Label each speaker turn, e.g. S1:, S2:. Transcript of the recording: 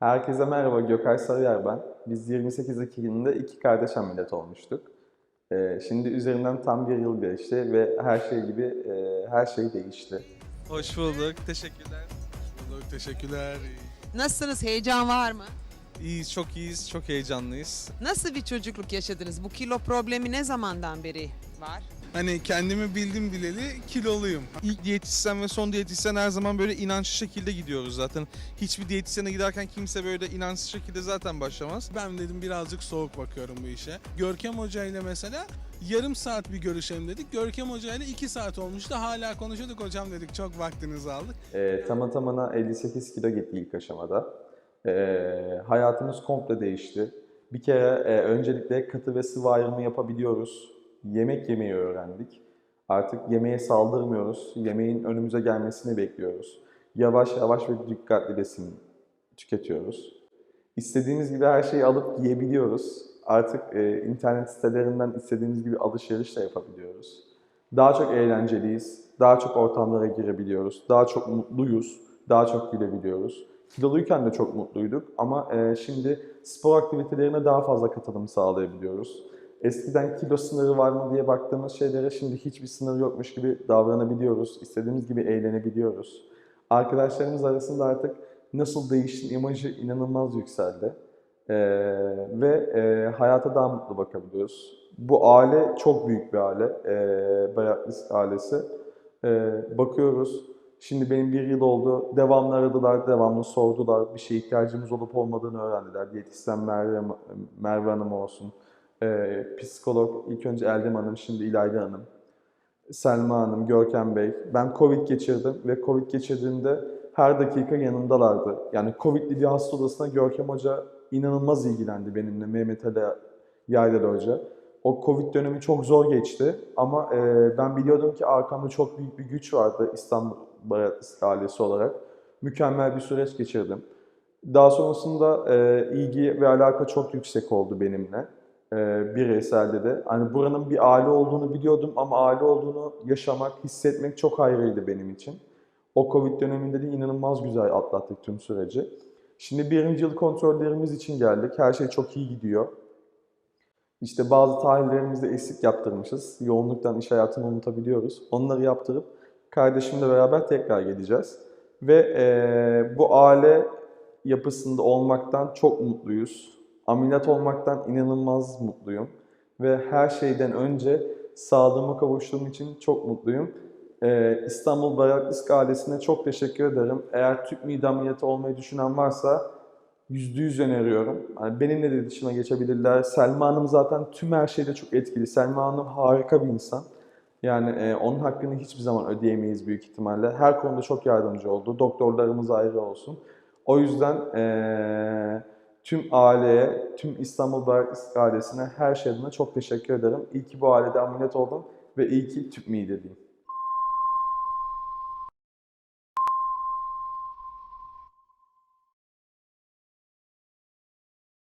S1: Herkese merhaba, Gökay Sarıyer ben. Biz 28 Ekim'de iki kardeş ameliyat olmuştuk. Ee, şimdi üzerinden tam bir yıl geçti ve her şey gibi e, her şey değişti.
S2: Hoş bulduk. Teşekkürler.
S3: Bulduk, teşekkürler.
S4: Nasılsınız? Heyecan var mı?
S2: İyiyiz, çok iyiyiz, çok heyecanlıyız.
S4: Nasıl bir çocukluk yaşadınız? Bu kilo problemi ne zamandan beri var?
S3: Hani kendimi bildim bileli kiloluyum.
S2: İlk diyetisyen ve son diyetisyen her zaman böyle inançlı şekilde gidiyoruz zaten. Hiçbir diyetisyene giderken kimse böyle inançsız şekilde zaten başlamaz.
S3: Ben dedim birazcık soğuk bakıyorum bu işe. Görkem Hoca ile mesela yarım saat bir görüşelim dedik. Görkem Hoca ile iki saat olmuştu. Hala konuşuyorduk hocam dedik çok vaktinizi aldık.
S1: Ee, tamı tamına 58 kilo gitti ilk aşamada. Ee, hayatımız komple değişti. Bir kere e, öncelikle katı ve sıvı ayrımı yapabiliyoruz. Yemek yemeyi öğrendik. Artık yemeğe saldırmıyoruz. Yemeğin önümüze gelmesini bekliyoruz. Yavaş yavaş ve dikkatli besin tüketiyoruz. İstediğimiz gibi her şeyi alıp yiyebiliyoruz. Artık e, internet sitelerinden istediğimiz gibi alışveriş de yapabiliyoruz. Daha çok eğlenceliyiz, daha çok ortamlara girebiliyoruz, daha çok mutluyuz, daha çok gülebiliyoruz. Kiloluyken de çok mutluyduk ama e, şimdi spor aktivitelerine daha fazla katılım sağlayabiliyoruz. Eskiden kilo sınırı var mı diye baktığımız şeylere şimdi hiçbir sınır yokmuş gibi davranabiliyoruz. İstediğimiz gibi eğlenebiliyoruz. Arkadaşlarımız arasında artık nasıl değiştin imajı inanılmaz yükseldi. Ee, ve e, hayata daha mutlu bakabiliyoruz. Bu aile çok büyük bir aile, ee, Bayat Risk ailesi. Ee, bakıyoruz, şimdi benim bir yıl oldu, devamlı aradılar, devamlı sordular, bir şeye ihtiyacımız olup olmadığını öğrendiler. Diyetisyen Merve, Merve Hanım olsun, ee, psikolog ilk önce Eldem Hanım, şimdi İlayda Hanım, Selma Hanım, Görkem Bey. Ben Covid geçirdim ve Covid geçirdiğimde her dakika yanımdalardı. Yani Covid'li bir hasta odasına Görkem Hoca inanılmaz ilgilendi benimle, Mehmet Ali Yaylalı Hoca. O Covid dönemi çok zor geçti ama e, ben biliyordum ki arkamda çok büyük bir güç vardı İstanbul Bayat ailesi olarak. Mükemmel bir süreç geçirdim. Daha sonrasında e, ilgi ve alaka çok yüksek oldu benimle. E, bireyselde de. Hani buranın bir aile olduğunu biliyordum ama aile olduğunu yaşamak, hissetmek çok ayrıydı benim için. O Covid döneminde de inanılmaz güzel atlattık tüm süreci. Şimdi birinci yıl kontrollerimiz için geldik. Her şey çok iyi gidiyor. İşte bazı tahlillerimizde eksik yaptırmışız. Yoğunluktan iş hayatını unutabiliyoruz. Onları yaptırıp kardeşimle beraber tekrar gideceğiz. Ve eee, bu aile yapısında olmaktan çok mutluyuz. Ameliyat olmaktan inanılmaz mutluyum. Ve her şeyden önce sağlığıma kavuştuğum için çok mutluyum. Ee, İstanbul Bayrak Risk ailesine çok teşekkür ederim. Eğer tüp mide ameliyatı olmayı düşünen varsa %100 öneriyorum. Yani benimle de dışına geçebilirler. Selma Hanım zaten tüm her şeyde çok etkili. Selma Hanım harika bir insan. Yani e, onun hakkını hiçbir zaman ödeyemeyiz büyük ihtimalle. Her konuda çok yardımcı oldu. Doktorlarımız ayrı olsun. O yüzden e, tüm aileye, tüm İstanbul Risk ailesine her şeyden çok teşekkür ederim. İyi ki bu ailede ameliyat oldum ve iyi ki tüp mide diyeyim.